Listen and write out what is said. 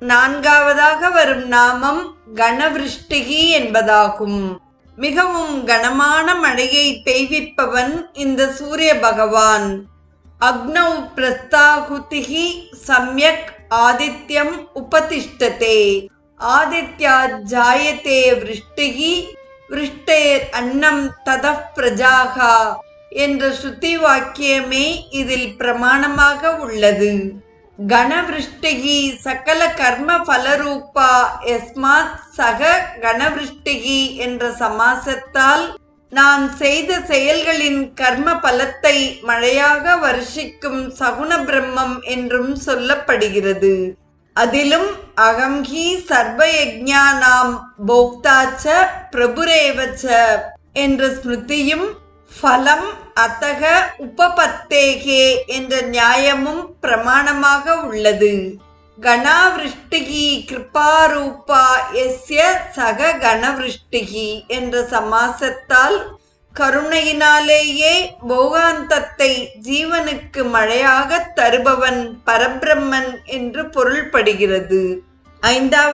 நான்காவதாக வரும் நாமம் கணவிருஷ்டிகி என்பதாகும். மிகவும் கனமான மழையை பெய்விப்பவன் இந்த சூரிய பகவான். அக்னௌ பிரஸ்தாகுதிகி சம்யக் ஆதித்யம் உபதிஷ்டதே. ஆதித்யா ஜாயத்தே விருஷ்டிகி விருஷ்டேர் அன்னம் தத பிரஜாகா என்ற ஸ்ருதி வாக்கியமே இதில் பிரமாணமாக உள்ளது. கணவிருஷ்டிகி சகல கர்ம பலரூபா எஸ்மாத் சக கணவிருஷ்டிகி என்ற சமாசத்தால் நான் செய்த செயல்களின் கர்ம பலத்தை மழையாக வருஷிக்கும் சகுண பிரம்மம் என்றும் சொல்லப்படுகிறது. அதிலும் அகம்ஹி சர்வயஜானாம் போக்தாச்ச பிரபுரேவச்ச என்ற ஸ்மிருதியும் ஃபலம் அத்தக உபபத்தேகே என்ற நியாயமும் பிரமாணமாக உள்ளது. கணாவிருஷ்டிகி கிருபாரூபா எஸ்ய சக கணவிருஷ்டிகி என்ற சமாசத்தால் கருணையினாலேயே போகாந்தத்தை ஜீவனுக்கு மழையாக தருபவன் பரபிரம்மன் என்று பொருள்படுகிறது. ஐந்தாவது